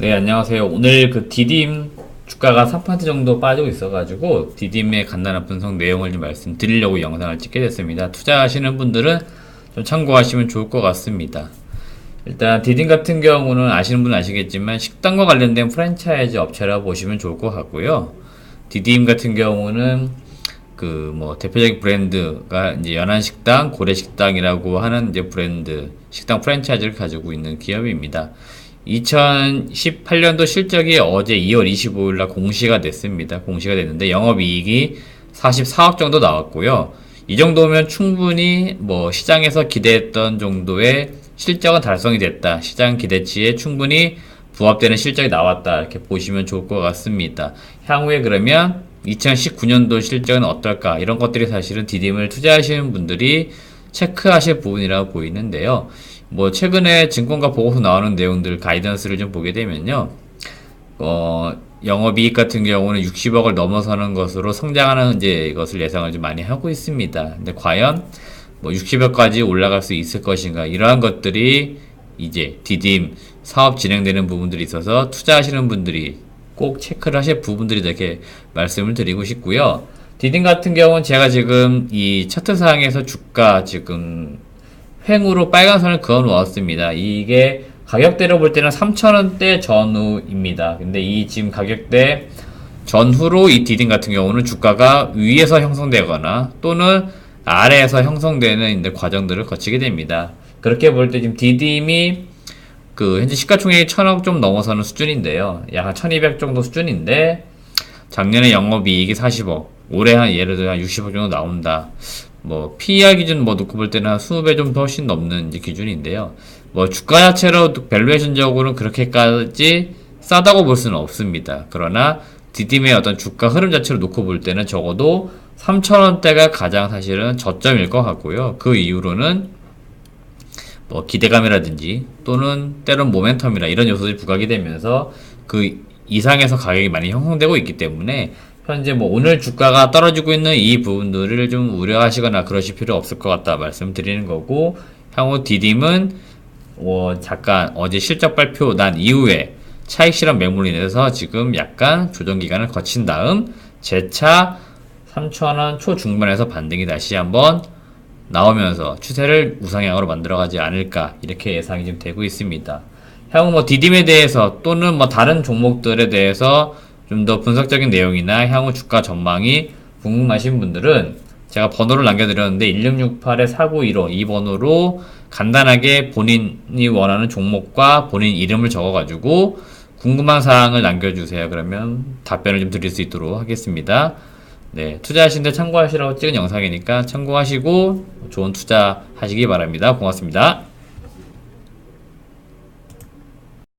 네, 안녕하세요. 오늘 그 디딤 주가가 3% 정도 빠지고 있어가지고 디딤의 간단한 분석 내용을 좀 말씀드리려고 영상을 찍게 됐습니다. 투자하시는 분들은 좀 참고하시면 좋을 것 같습니다. 일단 디딤 같은 경우는 아시는 분은 아시겠지만 식당과 관련된 프랜차이즈 업체라고 보시면 좋을 것 같고요. 디딤 같은 경우는 그 뭐 대표적인 브랜드가 이제 연안식당, 고래식당이라고 하는 이제 브랜드 식당 프랜차이즈를 가지고 있는 기업입니다. 2018년도 실적이 어제 2월 25일 날 공시가 됐습니다. 공시가 됐는데 영업이익이 44억 정도 나왔고요. 이 정도면 충분히 뭐 시장에서 기대했던 정도의 실적은 달성이 됐다. 시장 기대치에 충분히 부합되는 실적이 나왔다. 이렇게 보시면 좋을 것 같습니다. 향후에 그러면 2019년도 실적은 어떨까? 이런 것들이 사실은 디딤을 투자하시는 분들이 체크하실 부분이라고 보이는데요. 뭐 최근에 증권가 보고서 나오는 내용들 가이던스를 좀 보게 되면요. 어, 영업이익 같은 경우는 60억을 넘어서는 것으로 성장하는 이제 이것을 예상을 좀 많이 하고 있습니다. 근데 과연 뭐 60억까지 올라갈 수 있을 것인가 이러한 것들이 이제 디딤 사업 진행되는 부분들이 있어서 투자하시는 분들이 꼭 체크를 하실 부분들이 이렇게 말씀을 드리고 싶고요. 디딤 같은 경우는 제가 지금 이 차트 상에서 주가 지금 횡으로 빨간 선을 그어 놓았습니다. 이게 가격대로 볼 때는 3,000원대 전후입니다. 근데 이 지금 가격대 전후로 이 디딤 같은 경우는 주가가 위에서 형성되거나 또는 아래에서 형성되는 이제 과정들을 거치게 됩니다. 그렇게 볼 때 지금 디딤이 그 현재 시가총액이 1,000억 좀 넘어서는 수준인데요. 약 한 1,200 정도 수준인데 작년에 영업이익이 40억, 올해 한 예를 들어 한 60억 정도 나온다. 뭐 PER 기준 뭐 놓고 볼 때는 한 20배 좀더 훨씬 넘는 기준인데요. 뭐 주가 자체로 밸류에이션적으로는 그렇게까지 싸다고 볼 수는 없습니다. 그러나 디딤의 어떤 주가 흐름 자체로 놓고 볼 때는 적어도 3,000원대가 가장 사실은 저점일 것 같고요. 그 이후로는 뭐 기대감이라든지 또는 때론 모멘텀이나 이런 요소들이 부각이 되면서 그 이상에서 가격이 많이 형성되고 있기 때문에 현재 뭐 오늘 주가가 떨어지고 있는 이 부분들을 좀 우려하시거나 그러실 필요 없을 것 같다 말씀드리는 거고 향후 디딤은 어 잠깐 어제 실적 발표 난 이후에 차익 실험 매물로 인해서 지금 약간 조정 기간을 거친 다음 재차 3,000원 초중반에서 반등이 다시 한번 나오면서 추세를 우상향으로 만들어가지 않을까 이렇게 예상이 지금 되고 있습니다. 향후 뭐 디딤에 대해서 또는 뭐 다른 종목들에 대해서 좀 더 분석적인 내용이나 향후 주가 전망이 궁금하신 분들은 제가 번호를 남겨드렸는데 1668-4915 이 번호로 간단하게 본인이 원하는 종목과 본인 이름을 적어가지고 궁금한 사항을 남겨주세요. 그러면 답변을 좀 드릴 수 있도록 하겠습니다. 네, 투자하시는데 참고하시라고 찍은 영상이니까 참고하시고 좋은 투자 하시기 바랍니다. 고맙습니다.